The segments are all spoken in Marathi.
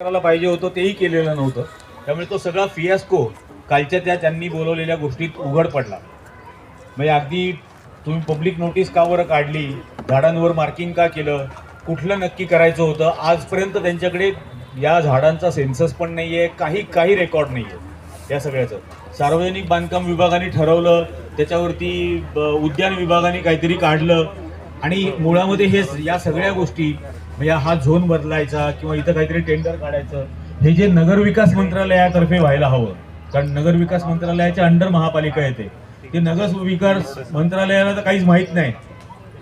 करायला पाहिजे होतं तेही केलेलं नव्हतं. त्यामुळे तो सगळा फियास्को कालच्या त्या त्यांनी बोलवलेल्या गोष्टीत उघड पडला. म्हणजे अगदी तुम्ही पब्लिक नोटीस का बरं काढली? झाडांवर मार्किंग का केलं? कुठलं नक्की करायचं होतं? आजपर्यंत त्यांच्याकडे या झाडांचा सेन्सस पण नाही आहे काही काही रेकॉर्ड नाही आहे या सगळ्याचं. सार्वजनिक बांधकाम विभागाने ठरवलं त्याच्यावरती उद्यान विभागाने काहीतरी काढलं. आणि मुळामध्ये हे या सगळ्या गोष्टी म्हणजे हा झोन बदलायचा किंवा इथं काहीतरी टेंडर काढायचं हे जे नगरविकास मंत्रालयातर्फे व्हायला हवं. कारण नगरविकास मंत्रालयाच्या अंडर महापालिका येते. ते नगर विकास मंत्रालयाला तर काहीच माहीत नाही.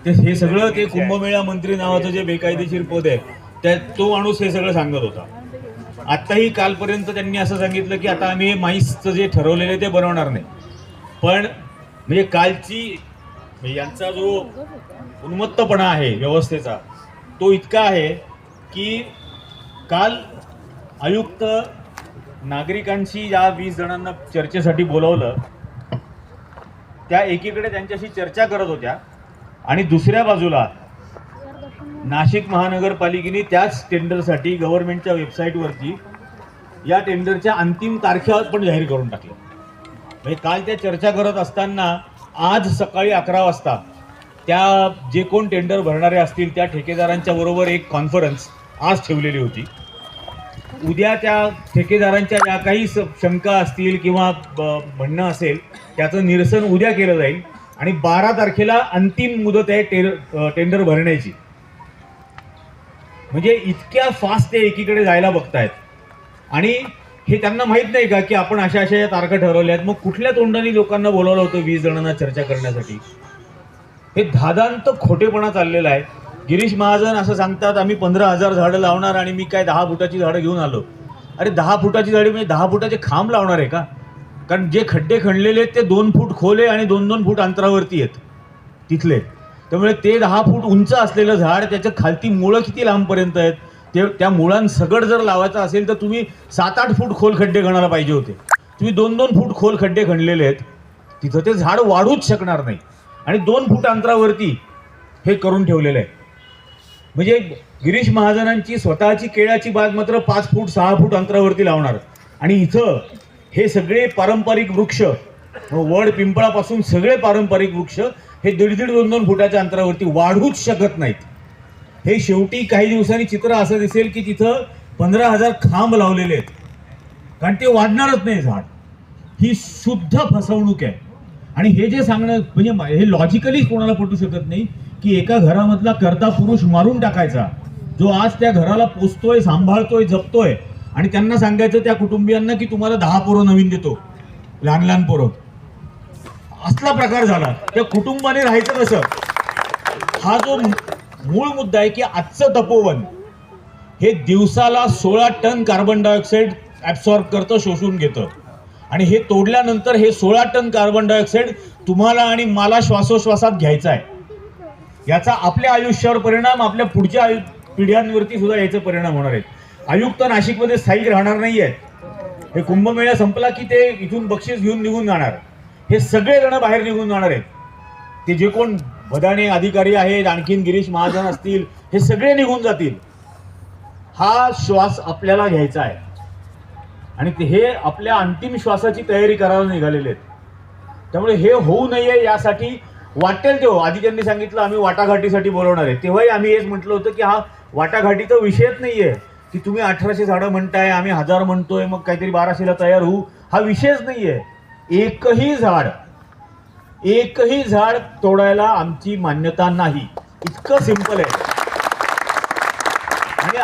ते हे सगळं ते कुंभमेळा मंत्री नावाचं जे बेकायदेशीर पद आहे त्या तो माणूस हे सगळं सांगत होता. आत्ताही कालपर्यंत त्यांनी असं सांगितलं की आता आम्ही हे माईसचं जे ठरवलेलं आहे ते बनवणार नाही. पण म्हणजे कालची म्हणजे यांचा जो उन्मत्तपणा आहे व्यवस्थेचा तो इतका आहे की काल आयुक्त नागरिकांशी या वीस जणांना चर्चेसाठी बोलवलं. त्या एकीकडे त्यांच्याशी चर्चा करत होत्या आणि दुसऱ्या बाजूला नाशिक महानगरपालिकेने त्याच टेंडरसाठी गव्हर्नमेंटच्या वेबसाईटवरती या टेंडरच्या अंतिम तारखा पण जाहीर करून टाकल्या म्हणजे काल त्या चर्चा करत असताना आज सकाळी अकरा वाजता त्या जे कोण टेंडर भरणारे असतील त्या ठेकेदारांच्या बरोबर एक कॉन्फरन्स आज ठेवलेली होती. उद्या त्या ठेकेदारांच्या ज्या काही शंका असतील किंवा म्हणणं असेल त्याचं निरसन उद्या केलं जाईल आणि बारा तारखेला अंतिम मुदत आहे टेर टेंडर भरण्याची. म्हणजे इतक्या फास्ट ते एकीकडे जायला बघतायत. आणि हे त्यांना माहीत नाही का की आपण अशा अशा या तारखा ठरवल्या आहेत मग कुठल्या तोंडाने लोकांना बोलावलं होतं वीस जणांना चर्चा करण्यासाठी? हे धादांत खोटेपणा चाललेला आहे. गिरीश महाजन असं सांगतात आम्ही पंधरा हजार झाडं लावणार आणि मी काय दहा फुटाची झाडं घेऊन आलो. अरे दहा फुटाची झाडी म्हणजे दहा फुटाचे खांब लावणार आहे का? कारण जे खड्डे खणलेले आहेत ते दोन फूट खोले आणि दोन दोन फूट अंतरावरती आहेत. तिथले. त्यामुळे ते दहा फूट उंच असलेलं झाड त्याच्या खालती मुळं किती लांबपर्यंत आहेत? ते त्या मुळांसगड जर लावायचं असेल तर तुम्ही सात आठ फूट खोल खड्डे खणायला पाहिजे होते. तुम्ही दोन दोन फूट खोल खड्डे खणलेले आहेत. तिथं ते झाड वाढूच शकणार नाही. आणि दोन फूट अंतरावरती हे करून ठेवलेलं आहे. म्हणजे गिरीश महाजनांची स्वतःची केळाची बाग मात्र पाच फूट सहा फूट अंतरावरती लावणार. आणि इथं हे सगळे पारंपरिक वृक्ष वड पिंपळापासून सगळे पारंपरिक वृक्ष हे दीड दीड दोन दोन फुटाच्या अंतरावरती वाढूच शकत नाहीत. हे शेवटी काही दिवसांनी चित्र असं दिसेल की तिथं पंधरा हजार खांब लावलेले आहेत. कारण ते वाढणारच नाही झाड. ही शुद्ध फसवणूक आहे. आणि हे जे सांगणं म्हणजे हे लॉजिकली कोणाला पटू शकत नाही की एका घरामधला करता पुरुष मारून टाकायचा. जो आज त्या घराला पोचतोय सांभाळतोय जपतोय आणि त्यांना सांगायचं त्या कुटुंबियांना की तुम्हाला दहा पोरं नवीन देतो. लहान लहान पोरं. असला प्रकार झाला. त्या कुटुंबाने राहायचं कसं? हा जो मूळ मुद्दा आहे की आजचं तपोवन हे दिवसाला सोळा टन कार्बन डायऑक्साईड ॲब्सॉर्ब करतं शोषून घेतं. आणि हे तोडल्यानंतर हे सोळा टन कार्बन डायऑक्साईड तुम्हाला आणि मला श्वासोश्वासात घ्यायचा आहे. याचा आपल्या आयुष्यावर परिणाम आपल्या पुढच्या आयु पिढ्यांवरती सुद्धा याचे परिणाम होणार आहेत. आयुक्त नाशिकमध्ये स्थायिक राहणार नाही आहेत हे कुंभमेळा संपला की ते इथून बक्षीस घेऊन निघून जाणार. हे सगळे जण बाहेर निघून जाणार आहेत. ते जे कोण बदाणे अधिकारी आहेत आणखीन गिरीश महाजन असतील हे सगळे निघून जातील. हा श्वास आपल्याला घ्यायचा आहे. आणि ते हे आपल्या अंतिम श्वासाची तयारी करायला निघालेले आहेत. त्यामुळे हे होऊ नये यासाठी वाटेल तेव्हा. आधी त्यांनी सांगितलं आम्ही वाटाघाटीसाठी बोलवणार आहे. तेव्हाही आम्ही हेच म्हटलं होतं की हा वाटाघाटीचा विषयच नाही आहे की तुम्ही अठराशे झाडं म्हणताय आम्ही हजार म्हणतोय मग काहीतरी बाराशेला तयार होऊ. हा विषयच नाही आहे एकही झाड एकही झाड तोडायला आमची मान्यता नाही. इतकं सिंपल आहे.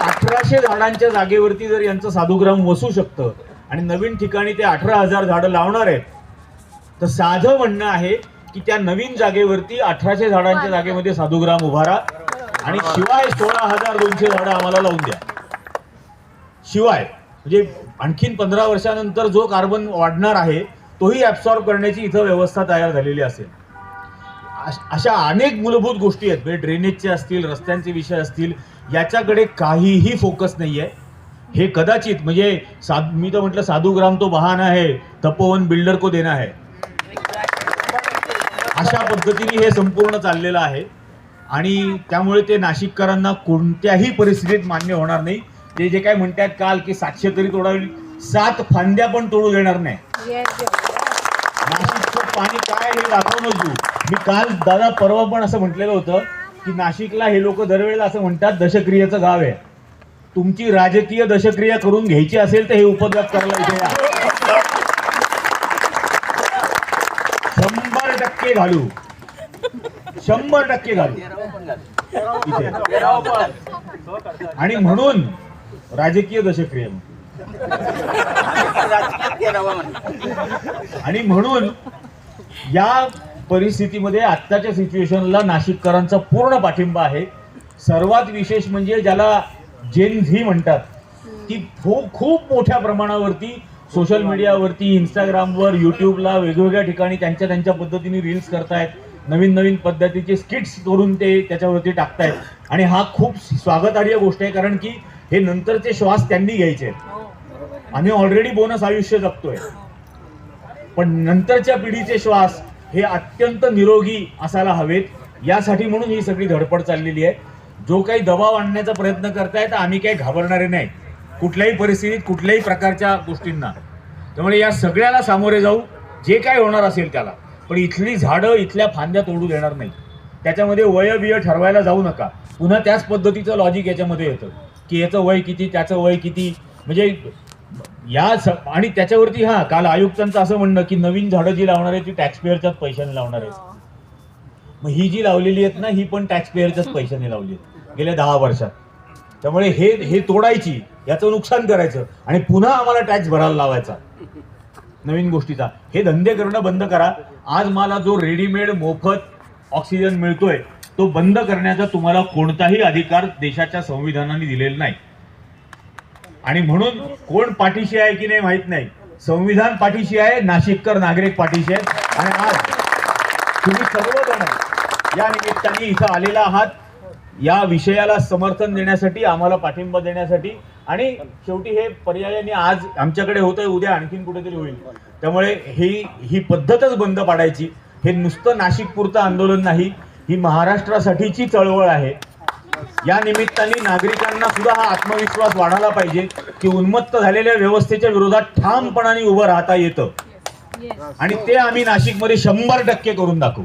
अठराशे झाडांच्या जागेवरती जर यांचं साधूग्राम वसू शकतं आणि नवीन ठिकाणी ते अठरा हजार झाडं लावणार आहेत तर साधं म्हणणं आहे की त्या नवीन जागेवरती अठराशे झाडांच्या जागेमध्ये साधूग्राम उभारा आणि शिवाय सोळा हजार दोनशे झाडं आम्हाला लावून द्या. शिवाय म्हणजे आणखीन पंधरा वर्षानंतर जो कार्बन वाढणार आहे तोही ॲब्सॉर्ब करण्याची इथं व्यवस्था तयार झालेली असेल. अश- अशा अनेक मूलभूत गोष्टी आहेत. म्हणजे ड्रेनेजचे असतील रस्त्यांचे विषय असतील याच्याकडे काहीही फोकस नाही आहे हे कदाचित म्हणजे साध मी तर म्हटलं साधूग्राम तो बहाना आहे तपोवन बिल्डर को देना है अशा पद्धतीने हे संपूर्ण चाललेलं आहे. आणि त्यामुळे ते नाशिककरांना कोणत्याही परिस्थितीत मान्य होणार नाही. ते जे काय म्हणतात काल की सातशे तरी तोडावी सात फांद्या पण तोडू देणार नाही. नाशिकचं पाणी काय हे दाखवूनच देऊ. मी काल दादा परवा पण असं म्हटलेलं होतं की नाशिकला हे लोक दरवेळेला असं म्हणतात दशक्रियेचं गाव आहे. तुमची राजकीय दशक्रिया करून घ्यायची असेल तर हे उपद्व्याप करायला इथे या. शंभर टक्के घालू. शंभर टक्के घालू. इथे. आणि म्हणून राजकीय दशक्रिया आणि म्हणून या परिस्थितीमध्ये आत्ताच्या सिच्युएशनला नाशिककरांचा पूर्ण पाठिंबा आहे. सर्वात विशेष म्हणजे ज्याला जेन झी म्हणतात ती खूप खूप मोठ्या प्रमाणावरती सोशल मीडियावरती इंस्टाग्रामवर युट्यूबला वेगवेगळ्या ठिकाणी त्यांच्या त्यांच्या पद्धतीने रील्स करतायत. नवीन नवीन पद्धतीचे स्किट्स करून ते त्याच्यावरती टाकतायत. आणि हा खूप स्वागतार्ह गोष्ट आहे कारण की हे नंतरचे श्वास त्यांनी घ्यायचे. आम्ही ऑलरेडी बोनस आयुष्य जगतोय. पण नंतरच्या पिढीचे श्वास हे अत्यंत निरोगी असायला हवेत. यासाठी म्हणून ही सगळी धडपड चाललेली आहे. जो काही दबाव आणण्याचा प्रयत्न करताय तर आम्ही काही घाबरणारे नाही. कुठल्याही परिस्थितीत कुठल्याही प्रकारच्या गोष्टींना. त्यामुळे या सगळ्याला सामोरे जाऊ. जे काय होणार असेल त्याला. पण इथली झाडं इथल्या फांद्या तोडू देणार नाही. त्याच्यामध्ये वय बिय ठरवायला जाऊ नका. पुन्हा त्याच पद्धतीचं लॉजिक याच्यामध्ये येतं. की याचं वय किती त्याचं वय किती? म्हणजे या स आणि त्याच्यावरती हा काल आयुक्तांचं असं म्हणणं की नवीन झाडं जी लावणार आहे ती टॅक्स पेअरच्याच पैशाने लावणार आहेत. मग ही जी लावलेली आहेत ना ही पण टॅक्स पेअरच्याच पैशाने लावली आहेत गेल्या दहा वर्षात. त्यामुळे हे हे तोडायची याचं नुकसान करायचं आणि पुन्हा आम्हाला टॅक्स भरायला लावायचा. नवीन गोष्टीचा. हे धंदे करणं बंद करा. आज मला जो रेडीमेड मोफत ऑक्सिजन मिळतोय तो बंद करण्याचा तुम्हाला कोणताही अधिकार देशाच्या संविधानाने दिलेला नाही. आणि म्हणून कोण पाठीशी आहे की नाही माहीत नाही. संविधान पाठीशी आहे नाशिककर नागरिक पाठीशी आहेत. आणि आज तुम्ही सर्वजण या निमित्ताने इथं आलेला आहात. या विषयाला समर्थन देण्यासाठी आम्हाला पाठिंबा देण्यासाठी. आणि शेवटी हे पर्यायाने आज आमच्याकडे होतंय उद्या आणखीन कुठेतरी होईल. त्यामुळे ही ही पद्धतच बंद पाडायची. हे नुसतं नाशिकपुरतं आंदोलन नाही. ही महाराष्ट्रासाठीची चळवळ आहे. या निमित्ताने नागरिकांना सुद्धा हा आत्मविश्वास वाढायला पाहिजे की उन्मत्त झालेल्या व्यवस्थेच्या विरोधात ठामपणाने उभं राहता येतं. आणि ते आम्ही नाशिकमध्ये शंभर टक्के करून दाखवू.